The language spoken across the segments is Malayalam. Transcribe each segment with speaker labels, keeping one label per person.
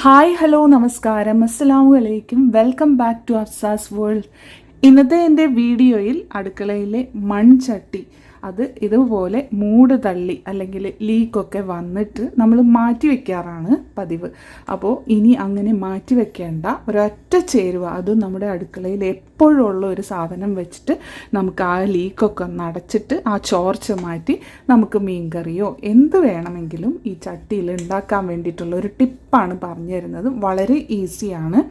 Speaker 1: ഹായ് ഹലോ നമസ്കാരം. അസ്സലാമു അലൈക്കും. Welcome back to Afsa's world ഇന്നത്തെ എന്റെ വീഡിയോയിൽ അടുക്കളയിലെ മൺചട്ടി. അത് ഇതുപോലെ മൂട് തള്ളി അല്ലെങ്കിൽ ലീക്കൊക്കെ വന്നിട്ട് നമ്മൾ മാറ്റി വയ്ക്കാറാണ് പതിവ്. അപ്പോൾ ഇനി അങ്ങനെ മാറ്റി വയ്ക്കേണ്ട ഒരൊറ്റ ചേരുവ അതും നമ്മുടെ അടുക്കളയിൽ എപ്പോഴും ഉള്ള ഒരു സാധനം വെച്ചിട്ട് നമുക്ക് ആ ലീക്കൊക്കെ ഒന്ന് അടച്ചിട്ട് ആ ചോർച്ച മാറ്റി നമുക്ക് മീൻകറിയോ എന്ത് വേണമെങ്കിലും ഈ ചട്ടിയിൽ ഉണ്ടാക്കാൻ വേണ്ടിയിട്ടുള്ള ഒരു ടിപ്പാണ് പറഞ്ഞു തരുന്നത്. വളരെ ഈസിയാണ്.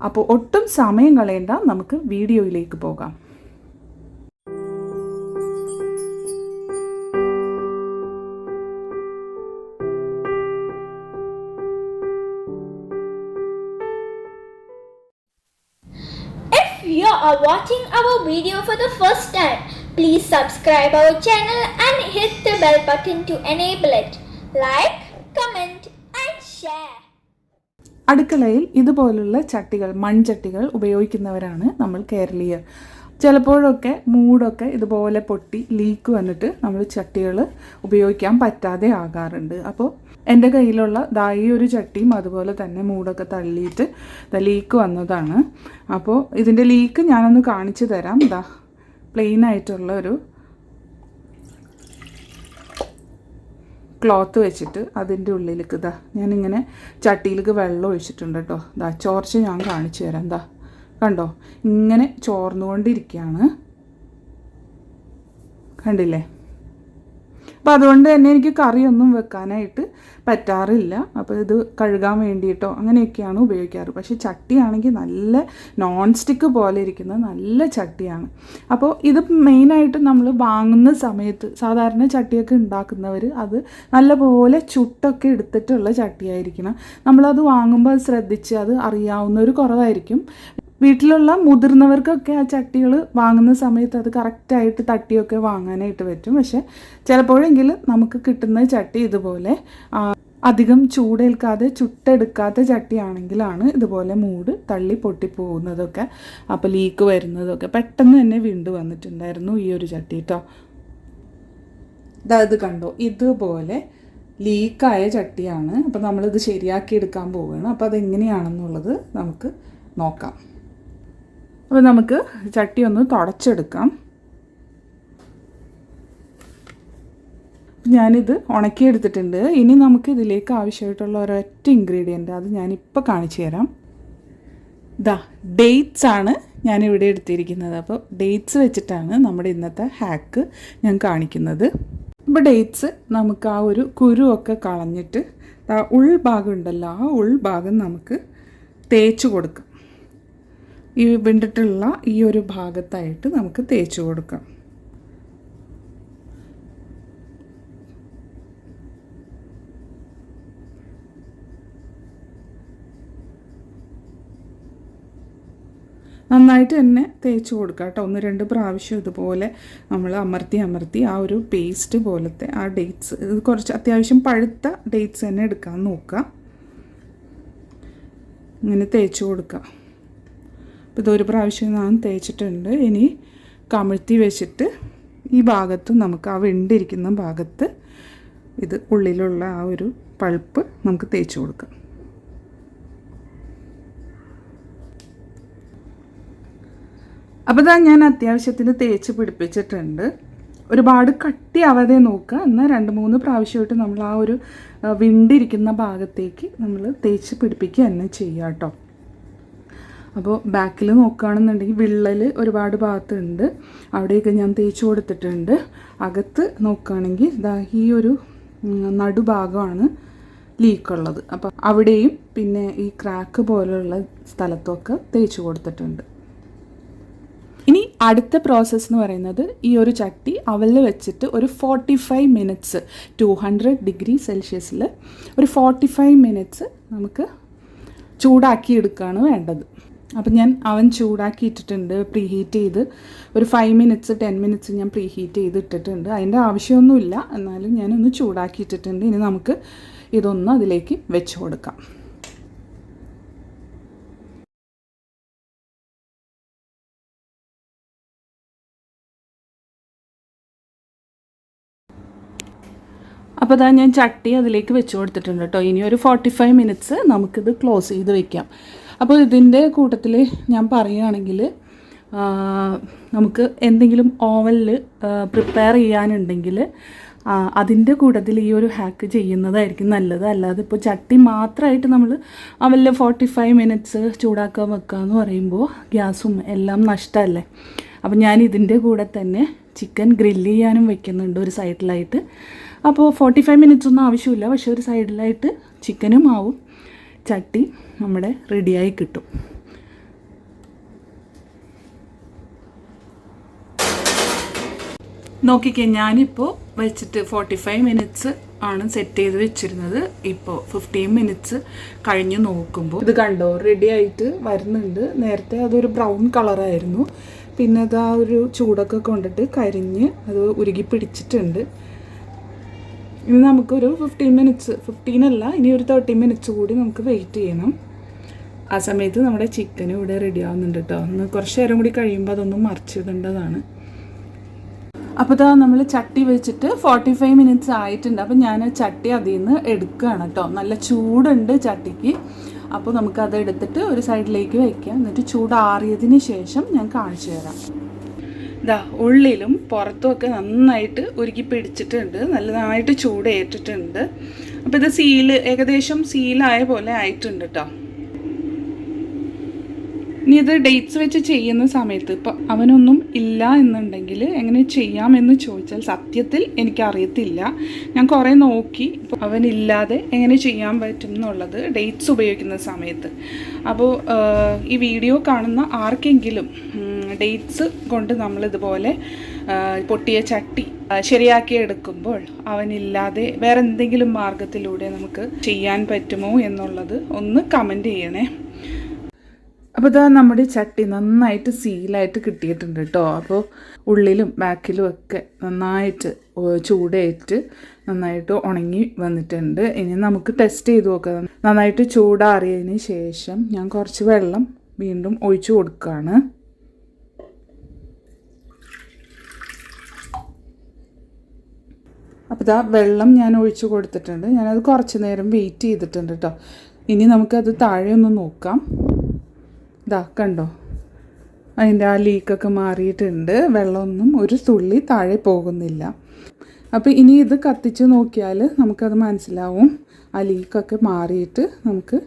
Speaker 1: അപ്പോൾ ഒട്ടും സമയം കളയേണ്ട. നമുക്ക് വീഡിയോയിലേക്ക് പോകാം.
Speaker 2: Are watching our video for the first time, please subscribe our channel and hit the bell button to enable it. Like, comment and share.
Speaker 1: അടുക്കളയിൽ ഇതുപോലുള്ള ചട്ടികൾ മൺചട്ടികൾ ഉപയോഗിക്കുന്നവരാണ് നമ്മൾ കേരളീയർ ചിലപ്പോഴൊക്കെ മൂടൊക്കെ ഇതുപോലെ പൊട്ടി ലീക്ക് വന്നിട്ട് നമ്മൾ ചട്ടികൾ ഉപയോഗിക്കാൻ പറ്റാതെ ആകാറുണ്ട്. അപ്പോൾ എന്റെ കയ്യിലുള്ള ദാ ഈ ഒരു ചട്ടിയും അതുപോലെ തന്നെ മൂടൊക്കെ തള്ളിയിട്ട് ദാ ലീക്ക് വന്നതാണ്. അപ്പോൾ ഇതിന്റെ ലീക്ക് ഞാനൊന്ന് കാണിച്ചു തരാം. ഇതാ പ്ലെയിൻ ആയിട്ടുള്ള ഒരു ക്ലോത്ത് വെച്ചിട്ട് അതിന്റെ ഉള്ളിലേക്ക് ഇതാ ഞാനിങ്ങനെ ചട്ടിയിലേക്ക് വെള്ളം ഒഴിച്ചിട്ടുണ്ട് കേട്ടോ ഇതാ ചോർച്ച ഞാൻ കാണിച്ചു തരാം. എന്താ കണ്ടോ? ഇങ്ങനെ ചോർന്നുകൊണ്ടിരിക്കുകയാണ്. കണ്ടില്ലേ? അപ്പോൾ അതുകൊണ്ട് തന്നെ എനിക്ക് കറിയൊന്നും വെക്കാനായിട്ട് പറ്റാറില്ല. അപ്പോൾ ഇത് കഴുകാൻ വേണ്ടിയിട്ടോ അങ്ങനെയൊക്കെയാണ് ഉപയോഗിക്കാറ്. പക്ഷേ ചട്ടിയാണെങ്കിൽ നല്ല നോൺ സ്റ്റിക്ക് പോലെ ഇരിക്കുന്ന നല്ല ചട്ടിയാണ്. അപ്പോൾ ഇത് മെയിനായിട്ട് നമ്മൾ വാങ്ങുന്ന സമയത്ത് സാധാരണ ചട്ടിയൊക്കെ ഉണ്ടാക്കുന്നവർ അത് നല്ലപോലെ ചുട്ടൊക്കെ എടുത്തിട്ടുള്ള ചട്ടിയായിരിക്കണം. നമ്മളത് വാങ്ങുമ്പോൾ ശ്രദ്ധിച്ച് അത് അറിയാവുന്നവർ കുറവായിരിക്കും. വീട്ടിലുള്ള മുതിർന്നവർക്കൊക്കെ ആ ചട്ടികൾ വാങ്ങുന്ന സമയത്ത് അത് കറക്റ്റായിട്ട് തട്ടിയൊക്കെ വാങ്ങാനായിട്ട് പറ്റും. പക്ഷെ ചിലപ്പോഴെങ്കിലും നമുക്ക് കിട്ടുന്ന ചട്ടി ഇതുപോലെ അധികം ചൂടേൽക്കാതെ ചുട്ടെടുക്കാത്ത ചട്ടിയാണെങ്കിലാണ് ഇതുപോലെ മൂട് തള്ളി പൊട്ടിപ്പോകുന്നതൊക്കെ അപ്പോൾ ലീക്ക് വരുന്നതൊക്കെ പെട്ടെന്ന് തന്നെ വീണ്ടും വന്നിട്ടുണ്ടായിരുന്നു ഈ ഒരു ചട്ടി കേട്ടോ ഇത് കണ്ടോ? ഇതുപോലെ ലീക്കായ ചട്ടിയാണ്. അപ്പോൾ നമ്മളിത് ശരിയാക്കി എടുക്കാൻ പോവുകയാണ്. അപ്പോൾ അതെങ്ങനെയാണെന്നുള്ളത് നമുക്ക് നോക്കാം. അപ്പോൾ നമുക്ക് ചട്ടി ഒന്ന് തുടച്ചെടുക്കാം. ഞാനിത് ഉണക്കിയെടുത്തിട്ടുണ്ട്. ഇനി നമുക്ക് ഇതിലേക്ക് ആവശ്യമായിട്ടുള്ള ഒരൊറ്റ ഇൻഗ്രീഡിയന്റ് അത് ഞാനിപ്പോൾ കാണിച്ചു തരാം. ദാ ഡേറ്റ്സ് ആണ് ഞാനിവിടെ എടുത്തിരിക്കുന്നത്. അപ്പോൾ ഡേറ്റ്സ് വെച്ചിട്ടാണ് നമ്മുടെ ഇന്നത്തെ ഹാക്ക് ഞാൻ കാണിക്കുന്നത്. ഇപ്പോൾ ഡേറ്റ്സ് നമുക്ക് ആ ഒരു കുരുവൊക്കെ കളഞ്ഞിട്ട് ഉൾഭാഗം ഉണ്ടല്ലോ ആ ഉൾഭാഗം നമുക്ക് തേച്ച് കൊടുക്കാം. ഈ വിണ്ടിട്ടുള്ള ഈ ഒരു ഭാഗത്തായിട്ട് നമുക്ക് തേച്ച് കൊടുക്കാം. നന്നായിട്ട് തന്നെ തേച്ച് കൊടുക്കുക കേട്ടോ. ഒന്ന് രണ്ട് പ്രാവശ്യം ഇതുപോലെ നമ്മൾ അമർത്തി അമർത്തി ആ ഒരു പേസ്റ്റ് പോലത്തെ ആ ഡേറ്റ്സ് ഇത് കുറച്ച് അത്യാവശ്യം പഴുത്ത ഡേറ്റ്സ് തന്നെ എടുക്കാൻ നോക്കുക ഇങ്ങനെ തേച്ച് കൊടുക്കുക അപ്പോൾ ഇതൊരു പ്രാവശ്യം ഞാൻ തേച്ചിട്ടുണ്ട്. ഇനി കമിഴ്ത്തി വെച്ചിട്ട് ഈ ഭാഗത്ത് നമുക്ക് ആ വെണ്ടിരിക്കുന്ന ഭാഗത്ത് ഇത് ഉള്ളിലുള്ള ആ ഒരു പൾപ്പ് നമുക്ക് തേച്ച് കൊടുക്കാം. അപ്പോൾ ഇതാ ഞാൻ അത്യാവശ്യത്തിന് തേച്ച് പിടിപ്പിച്ചിട്ടുണ്ട്. ഒരുപാട് കട്ടിയാവാതെ നോക്കുക. എന്നാൽ രണ്ട് മൂന്ന് പ്രാവശ്യമായിട്ട് നമ്മൾ ആ ഒരു വിണ്ടിരിക്കുന്ന ഭാഗത്തേക്ക് നമ്മൾ തേച്ച് പിടിപ്പിക്കുക തന്നെ ചെയ്യുക കേട്ടോ. അപ്പോൾ ബാക്കിൽ നോക്കുകയാണെന്നുണ്ടെങ്കിൽ വിള്ളൽ ഒരുപാട് ഭാഗത്തുണ്ട്. അവിടെയൊക്കെ ഞാൻ തേച്ച് കൊടുത്തിട്ടുണ്ട്. അകത്ത് നോക്കുകയാണെങ്കിൽ ഇതാ ഈ ഒരു നടുഭാഗമാണ് ലീക്കുള്ളത്. അപ്പോൾ അവിടെയും പിന്നെ ഈ ക്രാക്ക് പോലെയുള്ള സ്ഥലത്തൊക്കെ തേച്ച് കൊടുത്തിട്ടുണ്ട്. ഇനി അടുത്ത പ്രോസസ്സ് എന്ന് പറയുന്നത് ഈ ഒരു ചട്ടി അവലിൽ വെച്ചിട്ട് ഒരു forty five minutes two hundred degree സെൽഷ്യസിൽ ഒരു ഫോർട്ടി ഫൈവ് മിനിറ്റ്സ് നമുക്ക് ചൂടാക്കി എടുക്കുകയാണ് വേണ്ടത്. അപ്പം ഞാൻ അവൻ ചൂടാക്കി ഇട്ടിട്ടുണ്ട് പ്രീ ഹീറ്റ് ചെയ്ത്. ഒരു ഫൈവ് മിനിറ്റ്സ് ടെൻ മിനിറ്റ്സ് ഞാൻ പ്രീ ഹീറ്റ് ചെയ്ത് ഇട്ടിട്ടുണ്ട് അതിന്റെ ആവശ്യമൊന്നുമില്ല. എന്നാലും ഞാനൊന്ന് ചൂടാക്കി ഇട്ടിട്ടുണ്ട് ഇനി നമുക്ക് ഇതൊന്ന് അതിലേക്ക് വെച്ച് കൊടുക്കാം. അപ്പോൾ അതാ ഞാൻ ചട്ടി അതിലേക്ക് വെച്ച് കൊടുത്തിട്ടുണ്ട് കേട്ടോ. ഇനി ഒരു ഫോർട്ടി ഫൈവ് മിനിറ്റ്സ് നമുക്കിത് ക്ലോസ് ചെയ്ത് വെക്കാം. അപ്പോൾ ഇതിന്റെ കൂട്ടത്തിൽ ഞാൻ പറയുകയാണെങ്കിൽ നമുക്ക് എന്തെങ്കിലും ഓവനിൽ പ്രിപ്പയർ ചെയ്യാനുണ്ടെങ്കിൽ അതിന്റെ കൂട്ടത്തിൽ ഈ ഒരു ഹാക്ക് ചെയ്യുന്നതായിരിക്കും നല്ലത്. അല്ലാതെ ഇപ്പോൾ ചട്ടി മാത്രമായിട്ട് നമ്മൾ അവലിൽ ഫോർട്ടി ഫൈവ് മിനിറ്റ്സ് ചൂടാക്കാൻ വെക്കുക എന്ന് പറയുമ്പോൾ ഗ്യാസും എല്ലാം നഷ്ടമല്ലേ? അപ്പോൾ ഞാൻ ഇതിന്റെ കൂടെ തന്നെ ചിക്കൻ ഗ്രില്ല് ചെയ്യാനും വെക്കുന്നുണ്ട് ഒരു സൈഡിലായിട്ട് അപ്പോൾ ഫോർട്ടി ഫൈവ് മിനിറ്റ്സ് ഒന്നും ആവശ്യമില്ല. പക്ഷേ ഒരു സൈഡിലായിട്ട് ചിക്കനും ആവും. ചട്ടി നമ്മുടെ റെഡിയായി കിട്ടും. നോക്കിക്കേ ഞാനിപ്പോൾ വെച്ചിട്ട് ഫോർട്ടി ഫൈവ് മിനിറ്റ്സ് ആണ് സെറ്റ് ചെയ്ത് വെച്ചിരുന്നത്. ഇപ്പോൾ ഫിഫ്റ്റീൻ മിനിറ്റ്സ് കഴിഞ്ഞ് നോക്കുമ്പോൾ ഇത് കണ്ടോ റെഡി ആയിട്ട് വരുന്നുണ്ട്. നേരത്തെ അതൊരു ബ്രൗൺ കളറായിരുന്നു പിന്നെ അത് ആ ഒരു ചൂടൊക്കെ കൊണ്ടിട്ട് കരിഞ്ഞ് അത് ഉരുകി പിടിച്ചിട്ടുണ്ട്. ഇനി നമുക്കൊരു ഫിഫ്റ്റീൻ മിനിറ്റ്സ് ഫിഫ്റ്റീൻ അല്ല ഇനി ഒരു തേർട്ടി മിനിറ്റ്സ് കൂടി നമുക്ക് വെയിറ്റ് ചെയ്യണം. ആ സമയത്ത് നമ്മുടെ ചിക്കൻ ഇവിടെ റെഡി ആവുന്നുണ്ട് കേട്ടോ ഒന്ന് കുറച്ച് നേരം കൂടി കഴിയുമ്പോൾ അതൊന്നും മറിച്ചിടേണ്ടതാണ്. അപ്പോൾ ഇതാ നമ്മൾ ചട്ടി വെച്ചിട്ട് ഫോർട്ടി ഫൈവ് മിനിറ്റ്സ് ആയിട്ടുണ്ട്. അപ്പോൾ ഞാൻ ചട്ടി അതിൽ നിന്ന് എടുക്കുകയാണ് കേട്ടോ നല്ല ചൂടുണ്ട് ചട്ടിക്ക്. അപ്പോൾ നമുക്കത് എടുത്തിട്ട് ഒരു സൈഡിലേക്ക് വയ്ക്കാം എന്നിട്ട് ചൂടാറിയതിന് ശേഷം ഞാൻ കാണിച്ചു തരാം. ഇതാ ഉള്ളിലും പുറത്തുമൊക്കെ നന്നായിട്ട് ഉരുക്കി പിടിച്ചിട്ടുണ്ട്. നല്ലതായിട്ട് ചൂടേറ്റിട്ടുണ്ട്. അപ്പോൾ ഇത് സീൽ ഏകദേശം സീലായ പോലെ ആയിട്ടുണ്ട് കേട്ടോ ഇനി ഇത് ഡേറ്റ്സ് വെച്ച് ചെയ്യുന്ന സമയത്ത് ഇപ്പം അവനൊന്നും ഇല്ല എന്നുണ്ടെങ്കിൽ എങ്ങനെ ചെയ്യാമെന്ന് ചോദിച്ചാൽ സത്യത്തിൽ എനിക്കറിയത്തില്ല. ഞാൻ കുറേ നോക്കി. ഇപ്പം അവനില്ലാതെ എങ്ങനെ ചെയ്യാൻ പറ്റും എന്നുള്ളത് ഡേറ്റ്സ് ഉപയോഗിക്കുന്ന സമയത്ത്. അപ്പോൾ ഈ വീഡിയോ കാണുന്ന ആർക്കെങ്കിലും ഡേറ്റ്സ് കൊണ്ട് നമ്മളിതുപോലെ പൊട്ടിയ ചട്ടി ശരിയാക്കി എടുക്കുമ്പോൾ അവനില്ലാതെ വേറെ എന്തെങ്കിലും മാർഗത്തിലൂടെ നമുക്ക് ചെയ്യാൻ പറ്റുമോ എന്നുള്ളത് ഒന്ന് കമന്റ് ചെയ്യണേ. അപ്പോൾ ഇതാ നമ്മുടെ ചട്ടി നന്നായിട്ട് സീലായിട്ട് കിട്ടിയിട്ടുണ്ട് കേട്ടോ അപ്പോൾ ഉള്ളിലും ബാക്കിലും ഒക്കെ നന്നായിട്ട് ചൂടേറ്റ് നന്നായിട്ട് ഉണങ്ങി വന്നിട്ടുണ്ട്. ഇനി നമുക്ക് ടെസ്റ്റ് ചെയ്ത് നോക്കാം. നന്നായിട്ട് ചൂടാറിയതിന് ശേഷം ഞാൻ കുറച്ച് വെള്ളം വീണ്ടും ഒഴിച്ചു കൊടുക്കുകയാണ്. അപ്പോൾ ഇതാ വെള്ളം ഞാൻ ഒഴിച്ചു കൊടുത്തിട്ടുണ്ട്. ഞാനത് കുറച്ച് നേരം വെയിറ്റ് ചെയ്തിട്ടുണ്ട് കേട്ടോ ഇനി നമുക്കത് താഴെ ഒന്ന് നോക്കാം. ഇതാ കണ്ടോ? അതിന്റെ ആ ലീക്കൊക്കെ മാറിയിട്ടുണ്ട്. വെള്ളമൊന്നും ഒരു തുള്ളി താഴെ പോകുന്നില്ല. അപ്പോൾ ഇനി ഇത് കത്തിച്ച് നോക്കിയാൽ നമുക്കത് മനസ്സിലാവും. ആ ലീക്കൊക്കെ മാറിയിട്ട് നമുക്ക്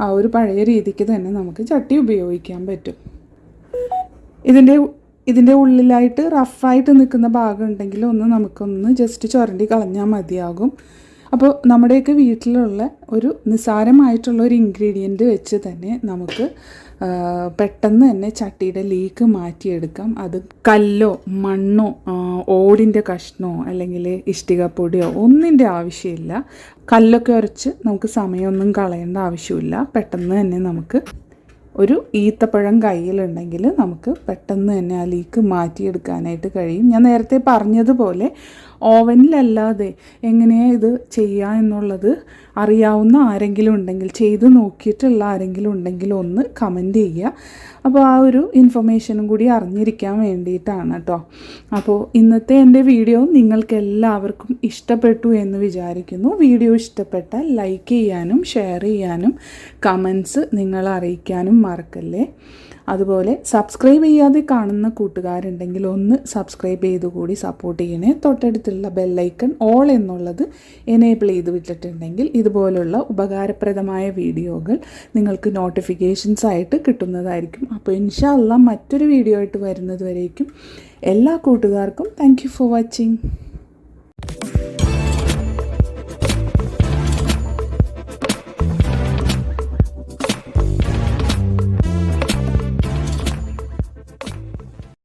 Speaker 1: ആ ഒരു പഴയ രീതിക്ക് തന്നെ നമുക്ക് ചട്ടി ഉപയോഗിക്കാൻ പറ്റും. ഇതിന്റെ ഇതിന്റെ ഉള്ളിലായിട്ട് റഫായിട്ട് നിൽക്കുന്ന ഭാഗം ഉണ്ടെങ്കിൽ ഒന്ന് നമുക്കൊന്ന് ജസ്റ്റ് ചുരണ്ടി കളഞ്ഞാൽ മതിയാകും. അപ്പോൾ നമ്മുടെയൊക്കെ വീട്ടിലുള്ള ഒരു നിസാരമായിട്ടുള്ള ഒരു ഇൻഗ്രീഡിയന്റ് വെച്ച് തന്നെ നമുക്ക് പെട്ടെന്ന് തന്നെ ചട്ടിയുടെ ലീക്ക് മാറ്റിയെടുക്കാം. അത് കല്ലോ മണ്ണോ ഓടിന്റെ കഷ്ണമോ അല്ലെങ്കിൽ ഇഷ്ടികപ്പൊടിയോ ഒന്നിന്റെ ആവശ്യമില്ല. കല്ലൊക്കെ ഉരച്ച് നമുക്ക് സമയമൊന്നും കളയേണ്ട ആവശ്യമില്ല. പെട്ടെന്ന് തന്നെ നമുക്ക് ഒരു ഈത്തപ്പഴം കയ്യിലുണ്ടെങ്കിൽ നമുക്ക് പെട്ടെന്ന് തന്നെ ആ ലീക്ക് മാറ്റിയെടുക്കാനായിട്ട് കഴിയും. ഞാൻ നേരത്തെ പറഞ്ഞതുപോലെ ഓവനിലല്ലാതെ എങ്ങനെയാണ് ഇത് ചെയ്യുക എന്നുള്ളത് അറിയാവുന്ന ആരെങ്കിലും ഉണ്ടെങ്കിൽ ചെയ്ത് നോക്കിയിട്ടുള്ള ആരെങ്കിലും ഉണ്ടെങ്കിൽ ഒന്ന് കമന്റ് ചെയ്യുക. അപ്പോൾ ആ ഒരു ഇൻഫർമേഷനും കൂടി അറിഞ്ഞിരിക്കാൻ വേണ്ടിയിട്ടാണ് കേട്ടോ അപ്പോൾ ഇന്നത്തെ എന്റെ വീഡിയോ നിങ്ങൾക്ക് എല്ലാവർക്കും ഇഷ്ടപ്പെട്ടു എന്ന് വിചാരിക്കുന്നു. വീഡിയോ ഇഷ്ടപ്പെട്ടാൽ ലൈക്ക് ചെയ്യാനും ഷെയർ ചെയ്യാനും കമൻസ് നിങ്ങൾ അറിയിക്കാനും മറക്കല്ലേ? അതുപോലെ സബ്സ്ക്രൈബ് ചെയ്യാതെ കാണുന്ന കൂട്ടുകാരുണ്ടെങ്കിൽ ഒന്ന് സബ്സ്ക്രൈബ് ചെയ്ത് കൂടി സപ്പോർട്ട് ചെയ്യണേ. തൊട്ടടുത്തുള്ള ബെല്ലൈക്കൺ ഓൾ എന്നുള്ളത് എനേബിൾ ചെയ്ത് വിട്ടിട്ടുണ്ടെങ്കിൽ ഇതുപോലുള്ള ഉപകാരപ്രദമായ വീഡിയോകൾ നിങ്ങൾക്ക് നോട്ടിഫിക്കേഷൻസ് ആയിട്ട് കിട്ടുന്നതായിരിക്കും. അപ്പോൾ ഇൻഷാല്ല മറ്റൊരു വീഡിയോ ആയിട്ട് വരുന്നത് വരേക്കും. എല്ലാ കൂട്ടുകാർക്കും താങ്ക് ഫോർ വാച്ചിങ്